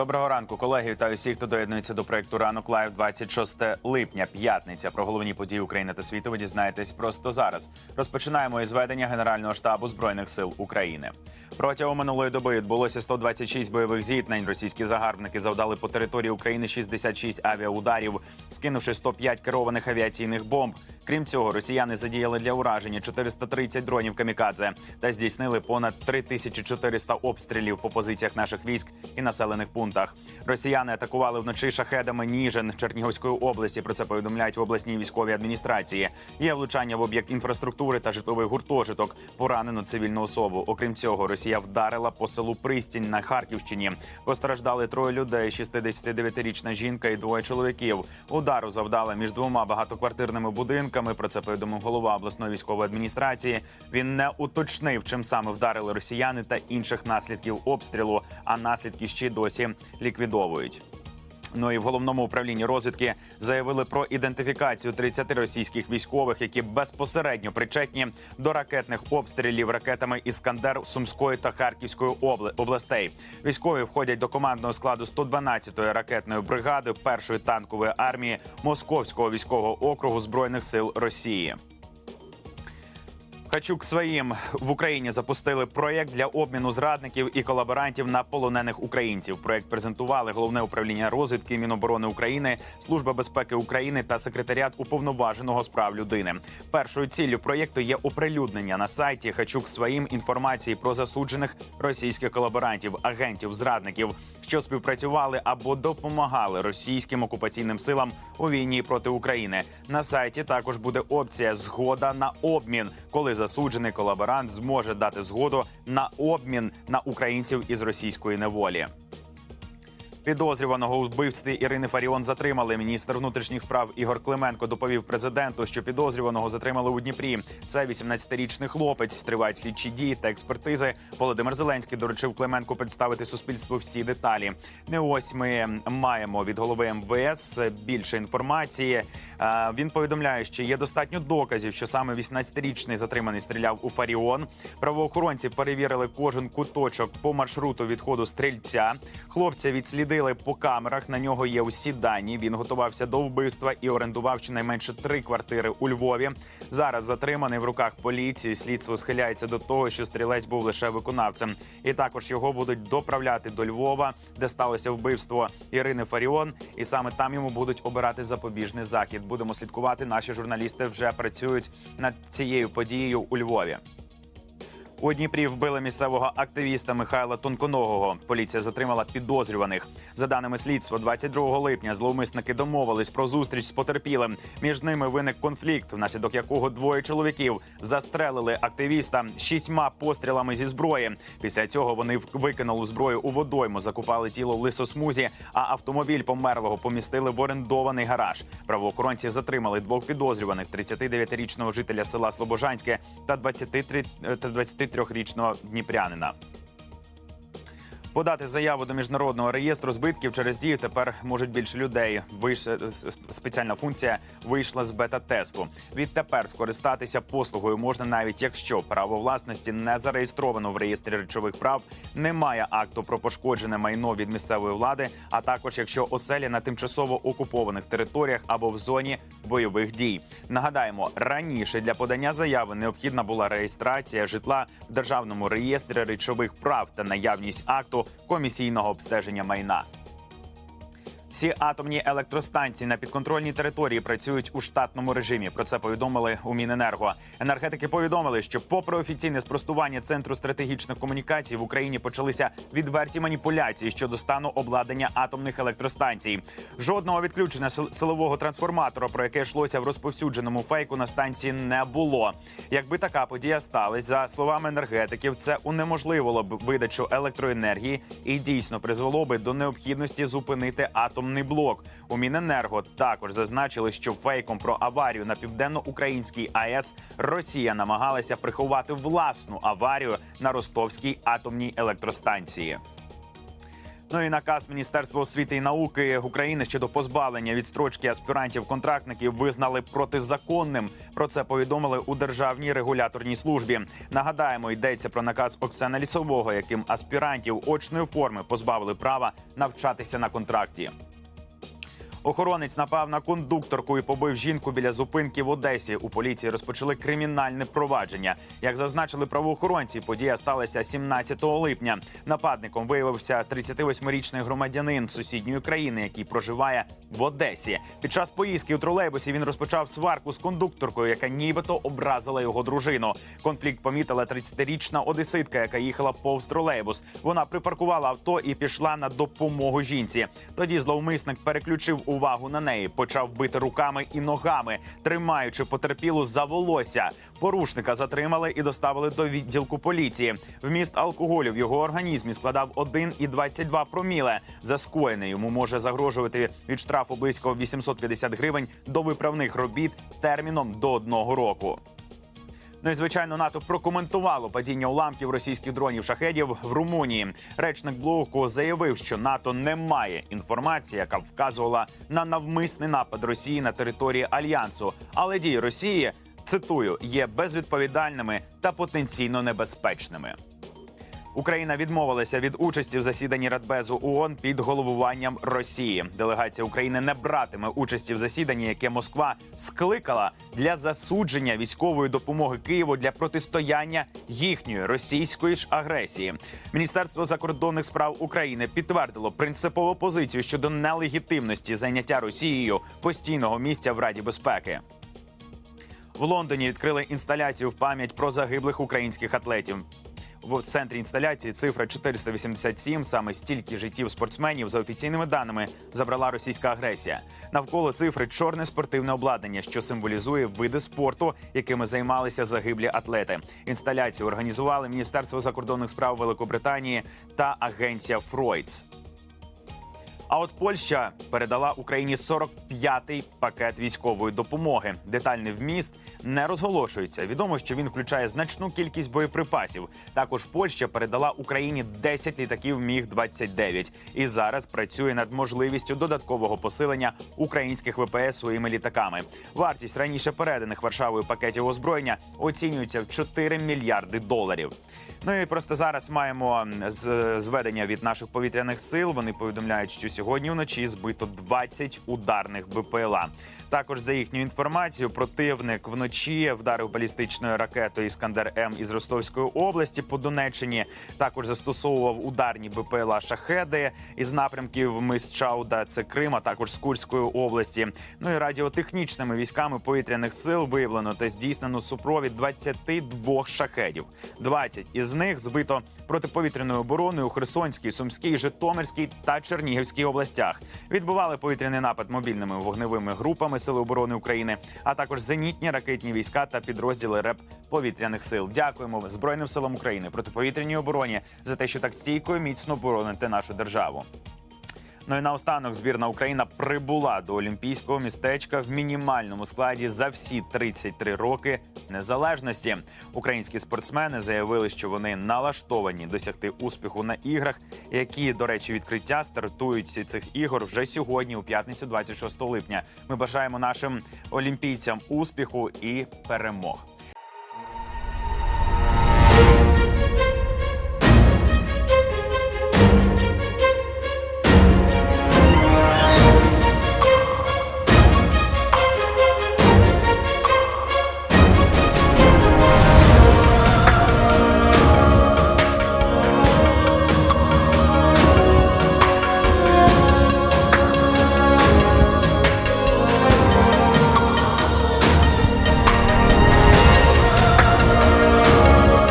Доброго ранку, колеги. Вітаю всіх, хто доєднується до проекту Ранок Лайв 26 липня. П'ятниця. Про головні події України та світу ви дізнаєтесь просто зараз. Розпочинаємо із ведення Генерального штабу збройних сил України. Протягом минулої доби відбулося 126 бойових зіткнень. Російські загарбники завдали по території України 66 авіаударів, скинувши 105 керованих авіаційних бомб. Крім цього, росіяни задіяли для ураження 430 дронів камікадзе та здійснили понад 3400 обстрілів по позиціях наших військ і населених пунктах. Росіяни атакували вночі шахедами Ніжин Чернігівської області. Про це повідомляють в обласній військовій адміністрації. Є влучання в об'єкт інфраструктури та житловий гуртожиток. Поранено цивільну особу. Окрім цього, Росія вдарила по селу Пристінь на Харківщині. Постраждали троє людей: 69-річна жінка і двоє чоловіків. Удару завдала між двома багатоквартирними будинками. Про це повідомив голова обласної військової адміністрації. Він не уточнив, чим саме вдарили росіяни та інших наслідків обстрілу. А наслідки ще досі ліквідовують. Ну і в головному управлінні розвідки заявили про ідентифікацію 30 російських військових, які безпосередньо причетні до ракетних обстрілів ракетами Іскандер Сумської та Харківської областей. Військові входять до командного складу 112-ї ракетної бригади першої танкової армії Московського військового округу збройних сил Росії. Хачук своїм в Україні запустили проєкт для обміну зрадників і колаборантів на полонених українців. Проєкт презентували головне управління розвідки Міноборони України, Служба безпеки України та секретаріат уповноваженого з прав людини. Першою ціллю проєкту є оприлюднення на сайті Хачук своїм інформації про засуджених російських колаборантів, агентів, зрадників, що співпрацювали або допомагали російським окупаційним силам у війні проти України. На сайті також буде опція Згода на обмін, коли засуджений колаборант зможе дати згоду на обмін на українців із російської неволі. Підозрюваного у вбивстві Ірини Фаріон затримали. Міністр внутрішніх справ Ігор Клименко доповів президенту, що підозрюваного затримали у Дніпрі. Це 18-річний хлопець. Тривають слідчі дії та експертизи. Володимир Зеленський доручив Клименку представити суспільству всі деталі. Не ось ми маємо від голови МВС більше інформації. Е, Він повідомляє, що є достатньо доказів, що саме 18-річний затриманий стріляв у Фаріон. Правоохоронці перевірили кожен куточок по маршруту відходу стрільця. Хлопця відслідили по камерах. На нього є усі дані. Він готувався до вбивства і орендував щонайменше три квартири у Львові. Зараз затриманий в руках поліції. Слідство схиляється до того, що стрілець був лише виконавцем, і також його будуть доправляти до Львова, де сталося вбивство Ірини Фаріон. І саме там йому будуть обирати запобіжний захід. Будемо слідкувати. Наші журналісти вже працюють над цією подією у Львові. У Дніпрі вбили місцевого активіста Михайла Тонконогого. Поліція затримала підозрюваних. За даними слідства, 22 липня зловмисники домовились про зустріч з потерпілим. Між ними виник конфлікт, внаслідок якого двоє чоловіків застрелили активіста шістьма пострілами зі зброї. Після цього вони викинули зброю у водойму, закупали тіло в лисосмузі, а автомобіль померлого помістили в орендований гараж. Правоохоронці затримали двох підозрюваних: 39-річного жителя села Слобожанське та 23 та 23-річного дніпрянина. Подати заяву до міжнародного реєстру збитків через дію тепер можуть більше людей. Виш... спеціальна функція вийшла з бета-тесту. Відтепер скористатися послугою можна навіть якщо право власності не зареєстровано в реєстрі речових прав, немає акту про пошкоджене майно від місцевої влади, а також якщо оселя на тимчасово окупованих територіях або в зоні бойових дій. Нагадаємо, раніше для подання заяви необхідна була реєстрація житла в державному реєстрі речових прав та наявність акту комісійного обстеження майна. Всі атомні електростанції на підконтрольній території працюють у штатному режимі. Про це повідомили у Міненерго. Енергетики повідомили, що, попри офіційне спростування центру стратегічних комунікацій, в Україні почалися відверті маніпуляції щодо стану обладнання атомних електростанцій. Жодного відключення сил- силового трансформатора, про яке йшлося в розповсюдженому фейку на станції, не було. Якби така подія сталася, за словами енергетиків, це унеможливило б видачу електроенергії і дійсно призвело би до необхідності зупинити атомний блок. У Міненерго також зазначили, що фейком про аварію на південно-українській АЕС Росія намагалася приховати власну аварію на Ростовській атомній електростанції. Ну і наказ Міністерства освіти і науки України щодо позбавлення відстрочки аспірантів-контрактників визнали протизаконним. Про це повідомили у державній регуляторній службі. Нагадаємо, йдеться про наказ Оксана Лісового, яким аспірантів очної форми позбавили права навчатися на контракті. Охоронець напав на кондукторку і побив жінку біля зупинки в Одесі. У поліції розпочали кримінальне провадження. Як зазначили правоохоронці, подія сталася 17 липня. Нападником виявився 38-річний громадянин сусідньої країни, який проживає в Одесі. Під час поїздки у тролейбусі він розпочав сварку з кондукторкою, яка нібито образила його дружину. Конфлікт помітила 30-річна одеситка, яка їхала повз тролейбус. Вона припаркувала авто і пішла на допомогу жінці. Тоді зловмисник переключив увагу на неї, почав бити руками і ногами, тримаючи потерпілу за волосся. Порушника затримали і доставили до відділку поліції. Вміст алкоголю в його організмі складав 1,22 проміле. За скоєне йому може загрожувати від штрафу близько 850 гривень до виправних робіт терміном до одного року. Ну і звичайно, НАТО прокоментувало падіння уламків російських дронів шахедів в Румунії. Речник блоку заявив, що НАТО не має інформації, яка б вказувала на навмисний напад Росії на території альянсу. Але дії Росії цитую є безвідповідальними та потенційно небезпечними. Україна відмовилася від участі в засіданні Радбезу ООН під головуванням Росії. Делегація України не братиме участі в засіданні, яке Москва скликала для засудження військової допомоги Києву для протистояння їхньої російської ж агресії. Міністерство закордонних справ України підтвердило принципову позицію щодо нелегітимності зайняття Росією постійного місця в Раді безпеки. В Лондоні відкрили інсталяцію в пам'ять про загиблих українських атлетів. В центрі інсталяції цифра 487. Саме стільки життів спортсменів за офіційними даними забрала російська агресія. Навколо цифри чорне спортивне обладнання, що символізує види спорту, якими займалися загиблі атлети. Інсталяцію організували Міністерство закордонних справ Великобританії та агенція Фройдс. А от Польща передала Україні 45-й пакет військової допомоги. Детальний вміст не розголошується. Відомо, що він включає значну кількість боєприпасів. Також Польща передала Україні 10 літаків Міг 29 і зараз працює над можливістю додаткового посилення українських ВПС своїми літаками. Вартість раніше переданих Варшавою пакетів озброєння оцінюється в 4 мільярди доларів. Ну і просто зараз маємо зведення від наших повітряних сил. Вони повідомляють, що сьогодні вночі збито 20 ударних БПЛА. Також за їхню інформацією, противник вночі вдарив балістичною ракетою Іскандер М із Ростовської області по Донеччині. Також застосовував ударні БПЛА шахеди із напрямків мис Чауда, це Крим, а також з Курської області. Ну і радіотехнічними військами повітряних сил виявлено та здійснено супровід 22 шахедів. 20 із них збито протиповітряною обороною у Херсонській, Сумській, Житомирській та Чернігівській областях. Відбували повітряний напад мобільними вогневими групами Сили оборони України, а також зенітні ракетні війська та підрозділи РЕП повітряних сил. Дякуємо Збройним силам України протиповітряній обороні за те, що так стійко і міцно бороните нашу державу. Ну і наостанок збірна Україна прибула до олімпійського містечка в мінімальному складі за всі 33 роки незалежності. Українські спортсмени заявили, що вони налаштовані досягти успіху на іграх, які, до речі, відкриття стартують цих ігор вже сьогодні, у п'ятницю, 26 липня. Ми бажаємо нашим олімпійцям успіху і перемог.